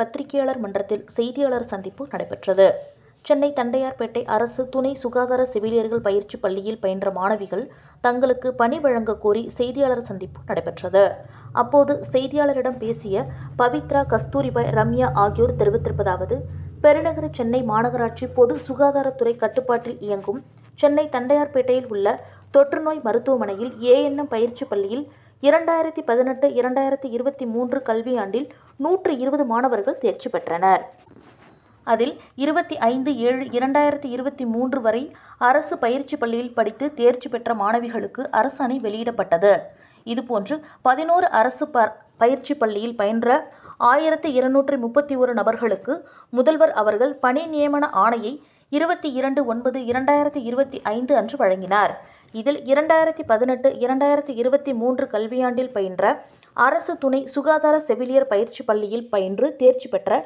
பத்திரிகையாளர் மன்றத்தில் செய்தியாளர் சந்திப்பு நடைபெற்றது. சென்னை தண்டையார்பேட்டை அரசு துணை சுகாதார செவிலியர்கள் பயிற்சி பள்ளியில் பயின்ற மாணவிகள் தங்களுக்கு பணி வழங்க கோரி செய்தியாளர் சந்திப்பு நடைபெற்றது. அப்போது செய்தியாளரிடம் பேசிய பவித்ரா கஸ்தூரிபாய் ரம்யா ஆகியோர் தெரிவித்திருப்பதாவது பெருநகர சென்னை மாநகராட்சி பொது சுகாதாரத்துறை கட்டுப்பாட்டில் இயங்கும் சென்னை தண்டையார்பேட்டையில் உள்ள தொற்றுநோய் மருத்துவமனையில் ஏஎன்எம் பயிற்சி பள்ளியில் இரண்டாயிரத்தி பதினெட்டு இரண்டாயிரத்தி இருபத்தி மூன்று கல்வியாண்டில் நூற்று இருபது மாணவர்கள் தேர்ச்சி பெற்றனர். அதில் இருபத்தி ஐந்து ஏழு இரண்டாயிரத்தி இருபத்தி மூன்று வரை அரசு பயிற்சி பள்ளியில் படித்து தேர்ச்சி பெற்ற மாணவிகளுக்கு அரசாணை வெளியிடப்பட்டது. இதுபோன்று பதினோரு அரசு ப பயிற்சி பள்ளியில் பயின்ற ஆயிரத்தி இருநூற்றி முப்பத்தி ஒரு நபர்களுக்கு முதல்வர் அவர்கள் பணி நியமன ஆணையை இருபத்தி இரண்டு ஒன்பது இரண்டாயிரத்தி இருபத்தி ஐந்து அன்று வழங்கினார். இதில் இரண்டாயிரத்தி பதினெட்டு இரண்டாயிரத்தி இருபத்தி மூன்று கல்வியாண்டில் பயின்ற அரசு துணை சுகாதார செவிலியர் பயிற்சி பள்ளியில் பயின்று தேர்ச்சி பெற்ற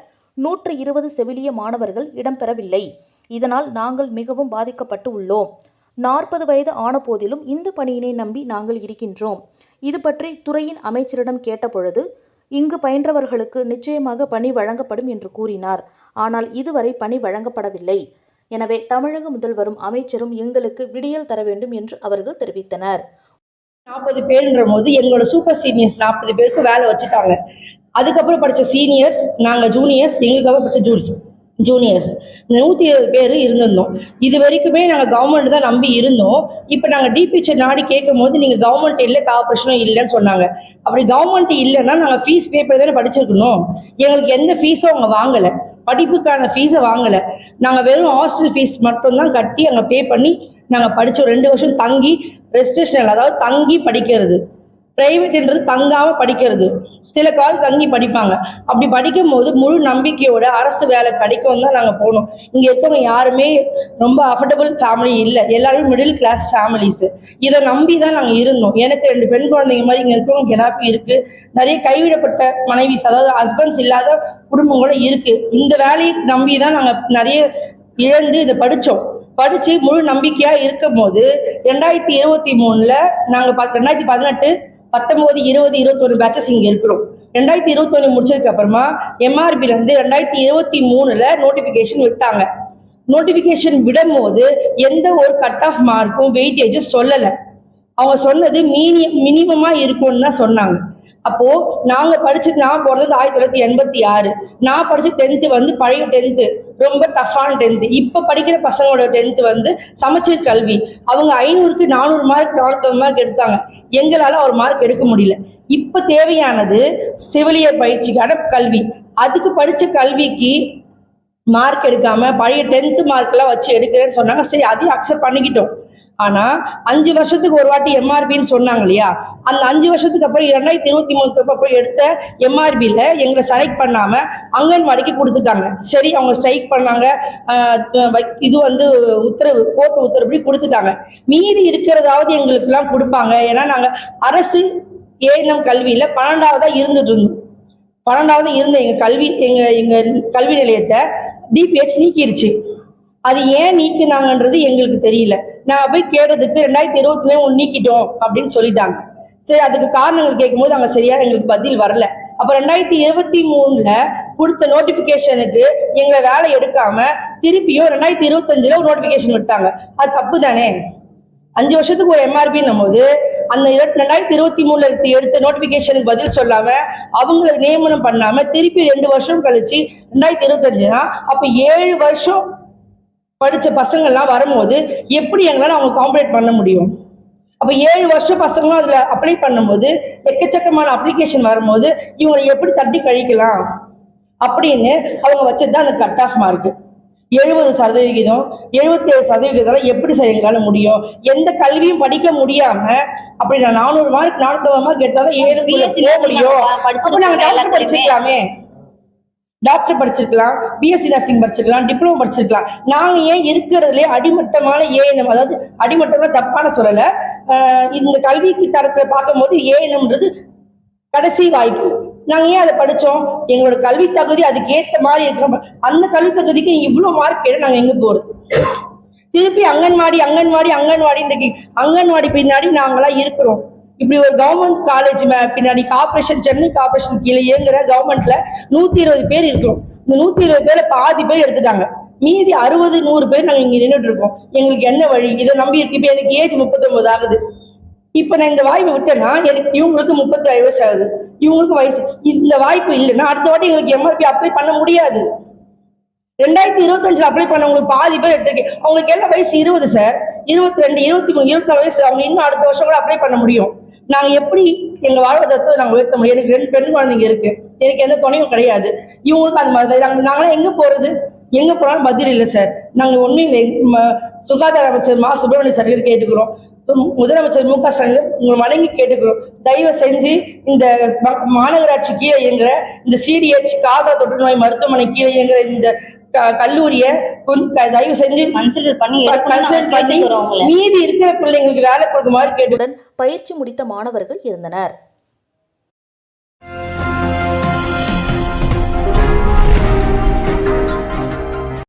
நூற்று இருபது செவிலிய மாணவர்கள் இடம்பெறவில்லை. இதனால் நாங்கள் மிகவும் பாதிக்கப்பட்டு உள்ளோம். நாற்பது வயது ஆன போதிலும் இந்த பணியினை நம்பி நாங்கள் இருக்கின்றோம். இது பற்றி துறையின் அமைச்சரிடம் கேட்டபொழுது இங்கு பயின்றவர்களுக்கு நிச்சயமாக பணி வழங்கப்படும் என்று கூறினார். ஆனால் இதுவரை பணி வழங்கப்படவில்லை. எனவே தமிழக முதல்வரும் அமைச்சரும் எங்களுக்கு விடியல் தர வேண்டும் என்று அவர்கள் தெரிவித்தனர். நாற்பது பேருன்ற போது எங்களோட சூப்பர் சீனியர்ஸ் நாற்பது பேருக்கு வேலை வச்சுட்டாங்க. அதுக்கப்புறம் படித்த சீனியர்ஸ் நாங்கள் ஜூனியர்ஸ் எங்களுக்கு அப்புறம் படித்த ஜூ ஜூனியர்ஸ் இந்த நூற்றி இருபது பேர் இருந்திருந்தோம். இது வரைக்குமே நாங்கள் கவர்மெண்ட் தான் நம்பி இருந்தோம். இப்போ நாங்கள் டிபிச்சர் நாடி கேட்கும் போது நீங்கள் கவர்மெண்ட் இல்லை கார்பரேஷனும் இல்லைன்னு சொன்னாங்க. அப்படி கவர்மெண்ட் இல்லைன்னா நாங்கள் ஃபீஸ் பே பண்ணி தானே படிச்சிருக்கணும். எங்களுக்கு எந்த ஃபீஸும் அவங்க வாங்கலை. படிப்புக்கான ஃபீஸை வாங்கலை. நாங்கள் வெறும் ஹாஸ்டல் ஃபீஸ் மட்டும்தான் கட்டி அங்கே பே பண்ணி நாங்கள் படித்தோம் ரெண்டு வருஷம் தங்கி ரெஜிஸ்ட்ரேஷன் அதாவது தங்கி படிக்கிறது. பிரைவேட்ன்றது தங்காமல் படிக்கிறது. சில கால் தங்கி படிப்பாங்க. அப்படி படிக்கும் போது முழு நம்பிக்கையோட அரசு வேலை கிடைக்கும் தான் நாங்கள் போனோம். இங்கே இருக்கவங்க யாருமே ரொம்ப அஃபர்டபுள் ஃபேமிலி இல்லை. எல்லாருமே மிடில் கிளாஸ் ஃபேமிலிஸு இதை நம்பி தான் நாங்கள் இருந்தோம். எனக்கு ரெண்டு பெண் குழந்தைங்க மாதிரி இங்கே இருக்கவங்க எல்லாருக்கும் இருக்குது நிறைய கைவிடப்பட்ட மனைவிஸ் அதாவது ஹஸ்பண்ட்ஸ் இல்லாத குடும்பங்களும் இருக்குது இந்த வேலையை நம்பி தான் நாங்கள் நிறைய இழந்து இதை படித்தோம் படித்து முழு நம்பிக்கையாக இருக்கும் போது ரெண்டாயிரத்தி இருபத்தி மூணில் நாங்கள் பத் ரெண்டாயிரத்தி பதினெட்டு பத்தொம்போது இருபது இருபத்தொன்று பேச்சஸ் இங்கே இருக்கிறோம். ரெண்டாயிரத்தி இருபத்தொன்று முடிச்சதுக்கு அப்புறமா எம்ஆர்பிலேருந்து ரெண்டாயிரத்தி இருபத்தி மூணில் நோட்டிஃபிகேஷன் விட்டாங்க. நோட்டிஃபிகேஷன் விடும்போது எந்த ஒரு கட் ஆஃப் மார்க்கும் வெயிட்டேஜும் சொல்லலை. அவங்க சொன்னது மீனி மினிமமாக இருக்கும்னு தான் சொன்னாங்க. அப்போது நாங்கள் படிச்சது நான் பிறந்தது ஆயிரத்தி தொள்ளாயிரத்தி எண்பத்தி ஆறு. நான் படிச்ச டென்த்து வந்து பழைய டென்த்து ரொம்ப டஃப்பான டென்த்து இப்போ படிக்கிற பசங்களோட டென்த்து வந்து சமச்சீர் கல்வி. அவங்க ஐநூறுக்கு நானூறு மார்க் நானூற்றம்பது மார்க் எடுத்தாங்க. எங்களால் ஒரு மார்க் எடுக்க முடியல. இப்போ தேவையானது செவிலியர் பயிற்சிக்கான கல்வி. அதுக்கு படித்த கல்விக்கு மார்க் எடுக்காம பழைய டென்த்து மார்க்லாம் வச்சு எடுக்கிறேன்னு சொன்னாங்க. சரி அதையும் அக்செப்ட் பண்ணிக்கிட்டோம். ஆனால் அஞ்சு வருஷத்துக்கு ஒரு வாட்டி எம்ஆர்பின்னு சொன்னாங்க இல்லையா? அந்த அஞ்சு வருஷத்துக்கு அப்புறம் இரண்டாயிரத்தி இருபத்தி மூணுக்கு அப்புறம் எடுத்த எம்ஆர்பியில் எங்களை செலக்ட் பண்ணாமல் அங்கன்வாடிக்கு கொடுத்துட்டாங்க. சரி அவங்க ஸ்ட்ரைக் பண்ணாங்க. இது வந்து உத்தரவு கோர்ட் உத்தரவுப்படி கொடுத்துட்டாங்க. மீதி இருக்கிறதாவது எங்களுக்கெல்லாம் கொடுப்பாங்க. ஏன்னா நாங்கள் அரசு ஏஎன்எம் கல்வியில் பன்னெண்டாவதாக இருந்துட்டு இருந்தோம். பன்னெண்டாவது இருந்த எங்கள் கல்வி எங்கள் எங்கள் கல்வி நிலையத்தை டிபிஹெச் நீக்கிடுச்சு. அது ஏன் நீக்கினாங்கன்றது எங்களுக்கு தெரியல. நான் போய் கேட்டதுக்கு ரெண்டாயிரத்தி இருபத்தி ஒன்று நீக்கிட்டோம் அப்படின்னு சொல்லிட்டாங்க. சரி அதுக்கு காரணங்கள் கேட்கும்போது அங்கே சரியா எங்களுக்கு பதில் வரல. அப்போ ரெண்டாயிரத்தி இருபத்தி மூணுல கொடுத்த நோட்டிஃபிகேஷனுக்கு எங்களை வேலை எடுக்காம திருப்பியும் ரெண்டாயிரத்தி இருபத்தஞ்சுல ஒரு நோட்டிஃபிகேஷன் விட்டாங்க. அது தப்பு தானே அஞ்சு வருஷத்துக்கு ஒரு எம்ஆர்பின்னும் போது அந்த ரெண்டாயிரத்தி இருபத்தி மூணுல எடுத்த எடுத்த நோட்டிபிகேஷனுக்கு பதில் சொல்லாம அவங்கள நியமனம் பண்ணாம திருப்பி ரெண்டு வருஷம் கழிச்சு ரெண்டாயிரத்தி இருபத்தஞ்சுனா அப்ப ஏழு வருஷம் படிச்ச பசங்கள்லாம் வரும்போது எப்படி எங்களால அவங்க காம்பரேட் பண்ண முடியும்? அப்ப ஏழு வருஷம் பசங்களும் அதுல அப்ளை பண்ணும்போது எக்கச்சக்கமான அப்ளிகேஷன் வரும்போது இவங்களை எப்படி தட்டி கழிக்கலாம்? அப்படின்னு அவங்க வச்சது தான் அந்த கட் ஆஃப் மார்க்கு எழுபது சதவிகிதம் எழுபத்தி ஏழு சதவிகிதம் எப்படி எங்களால முடியும்? எந்த கல்வியும் படிக்க முடியாம அப்படி நான் நானூறு மார்க் நானூத்தி மார்க் எடுத்தாதான் ஏழு முடியும். நாங்க டாக்டர். படிச்சிருக்கலாமே. பிஎஸ்சி நர்சிங் படிச்சிருக்கலாம் டிப்ளமோ படிச்சிருக்கலாம். நாங்க ஏன் இருக்கிறதுலே அடிமட்டமான ஏஎன்எம் அதாவது அடிமட்டமா தப்பான சொல்லல. இந்த கல்விக்கு தரத்துல பார்க்கும்போது ஏஎன்எம்ன்றது கடைசி வாய்ப்பு. நாங்க ஏன் அதை படிச்சோம்? எங்களோட கல்வி தகுதி அதுக்கு ஏத்த மாதிரி இருக்கிறோம் அந்த கல்வி தகுதிக்கு இவ்வளவு மார்க் கேட்டு நாங்க எங்க போகிறது திருப்பி அங்கன்வாடி அங்கன்வாடி அங்கன்வாடி இன்றைக்கு அங்கன்வாடி பின்னாடி நாங்களாம் இருக்கிறோம். இப்படி ஒரு கவர்மெண்ட் காலேஜ் பின்னாடி கார்பரேஷன் சென்னை கார்பரேஷன் கீழே இயங்குற கவர்மெண்ட்ல நூத்தி இருபது பேர் இருக்கிறோம். இந்த நூத்தி இருபது பேர்ல பாதி பேர் எடுத்துட்டாங்க. மீதி அறுபது நூறு பேர் நாங்க இங்க நின்றுட்டு இருக்கோம். எங்களுக்கு என்ன வழி? இதை நம்பி இருக்கு. இப்ப எனக்கு ஏஜ் முப்பத்தொன்பது ஆகுது. இப்ப நான் இந்த வாய்ப்பு விட்டேன்னா எனக்கு இவங்களுக்கு முப்பத்தி ஏழு வயசு ஆகுது. இவங்களுக்கு வயசு. இந்த வாய்ப்பு இல்லைன்னா அடுத்த வாட்டி எங்களுக்கு எம்ஆர்பி அப்ளை பண்ண முடியாது. ரெண்டாயிரத்தி இருபத்தஞ்சுல அப்ளை பண்ணவங்களுக்கு பாதி பேர் எடுத்திருக்கேன். அவங்களுக்கு என்ன வயசு? இருபது சார் இருபத்தி ரெண்டு இருபத்தி மூணு இருபத்தி நாலு வயசு. அவங்க இன்னும் அடுத்த வருஷம் கூட அப்ளை பண்ண முடியும். நாங்க எப்படி எங்க வாழ்வாதாரத்தை நாங்க உயர்த்த முடியும்? எனக்கு ரெண்டு பெண் குழந்தைங்க இருக்கு. எனக்கு எந்த துணையும் கிடையாது. இவங்களுக்கு அந்த மாதிரி நாங்கள் நாங்களாம் எங்க போறது? எங்க போனாலும் பதில் இல்லை சார் நாங்க ஒண்ணும் இல்லை. சுகாதார அமைச்சர் மா. சுப்பிரமணிய சார் கிட்ட கேட்டுக்கிறோம். முதலமைச்சர் மு க ஸ்டாலின் உங்களை வணங்கி கேட்டுக்கிறோம். தயவு செஞ்சு இந்த மாநகராட்சி கீழே இயங்குற இந்த சிடிஹெச் காகா தொற்றுநோய் மருத்துவமனை கீழே இயங்குற இந்த க- கல்லூரியை தயவு செஞ்சு கன்சிடர் பண்ணி கன்சல்ட் பண்ணி மீதி இருக்கிற பிள்ளைங்களுக்கு வேலை கொடுக்குமாறு கேட்டு உடன் பயிற்சி முடித்த மாணவர்கள் இருந்தனர்.